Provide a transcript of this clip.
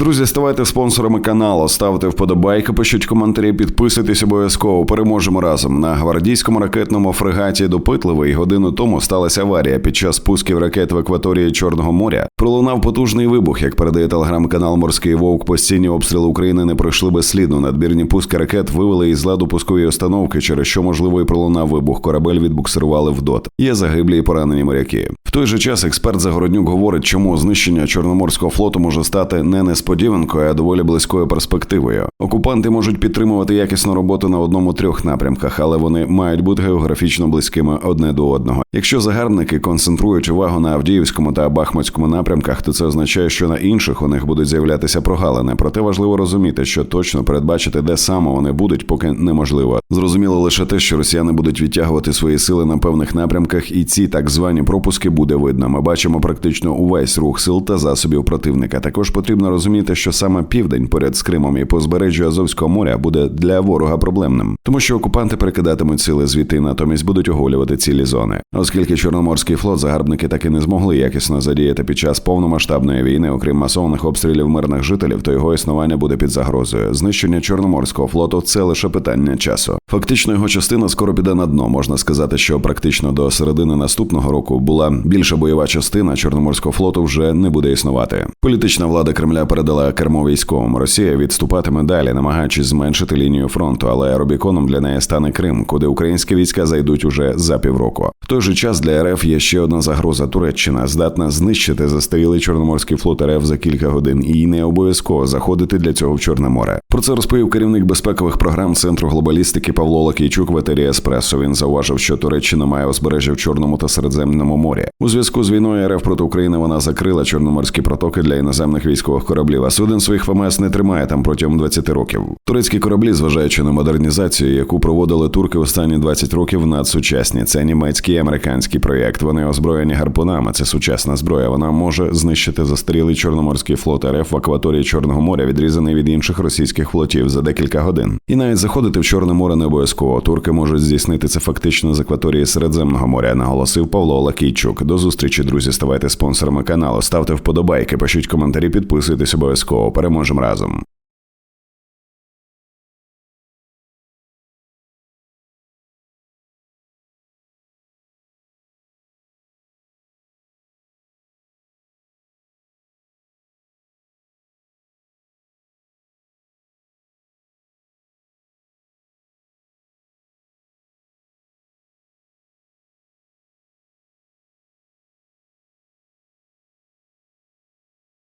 Друзі, ставайте спонсорами каналу, ставте вподобайки, пишіть коментарі, підписуйтесь обов'язково. Переможемо разом. На гвардійському ракетному фрегаті допитливий годину тому сталася аварія. Під час спусків ракет в акваторії Чорного моря пролунав потужний вибух. Як передає телеграм-канал Морський Вовк, постійні обстріли України не пройшли безслідно. Надбірні пуски ракет вивели із ладу пускової установки, через що можливо і пролунав вибух. Корабель відбуксирували в дот. Є загиблі і поранені моряки. В той же час експерт Загороднюк говорить, чому знищення Чорноморського флоту може стати не несподіванкою, а доволі близькою перспективою. Окупанти можуть підтримувати якісну роботу на одному трьох напрямках, але вони мають бути географічно близькими одне до одного. Якщо загарбники концентрують увагу на Авдіївському та Бахмутському напрямках, то це означає, що на інших у них будуть з'являтися прогалини. Проте важливо розуміти, що точно передбачити, де саме вони будуть, поки неможливо. Зрозуміло лише те, що росіяни будуть відтягувати свої сили на певних напрямках, і ці так звані пропуски буде видно. Ми бачимо практично увесь рух сил та засобів противника. Також потрібно розуміти, що саме південь поряд з Кримом і по збережжю Азовського моря буде для ворога проблемним, тому що окупанти перекидатимуть сили звідти натомість будуть оголювати цілі зони. Оскільки Чорноморський флот загарбники так і не змогли якісно задіяти під час повномасштабної війни, окрім масовних обстрілів мирних жителів, то його існування буде під загрозою. Знищення Чорноморського флоту це лише питання часу. Фактично, його частина скоро піде на дно. Можна сказати, що практично до середини наступного року була більша бойова частина Чорноморського флоту вже не буде існувати. Політична влада Кремля передала кермо військовим. Росія відступатиме далі, намагаючись зменшити лінію фронту, але Рубіконом для неї стане Крим, куди українські війська зайдуть уже за півроку. В той же час для РФ є ще одна загроза. Туреччина здатна знищити застарілий Чорноморський флот РФ за кілька годин, і не обов'язково заходити для цього в Чорне море. Про це розповів керівник безпекових програм центру глобалістики Павло Лакійчук в етері Еспресо. Він зауважив, що Туреччина має узбережжя в Чорному та Середземному морі. У зв'язку з війною РФ проти України вона закрила чорноморські протоки для іноземних військових кораблів. А суден своїх ВМС не тримає там протягом 20 років. Турецькі кораблі, зважаючи на модернізацію, яку проводили турки останні 20 років, надсучасні. Це німецький і американський проєкт. Вони озброєні гарпунами. Це сучасна зброя. Вона може знищити застарілий чорноморський флот РФ в акваторії Чорного моря, відрізаний від інших російських флотів за декілька годин. І навіть заходити в Чорне море не обов'язково. Турки можуть здійснити це фактично з акваторії Середземного моря. Наголосив Павло Лакійчук. До зустрічі, друзі. Ставайте спонсорами каналу, ставте вподобайки, пишіть коментарі, підписуйтесь обов'язково. Переможемо разом.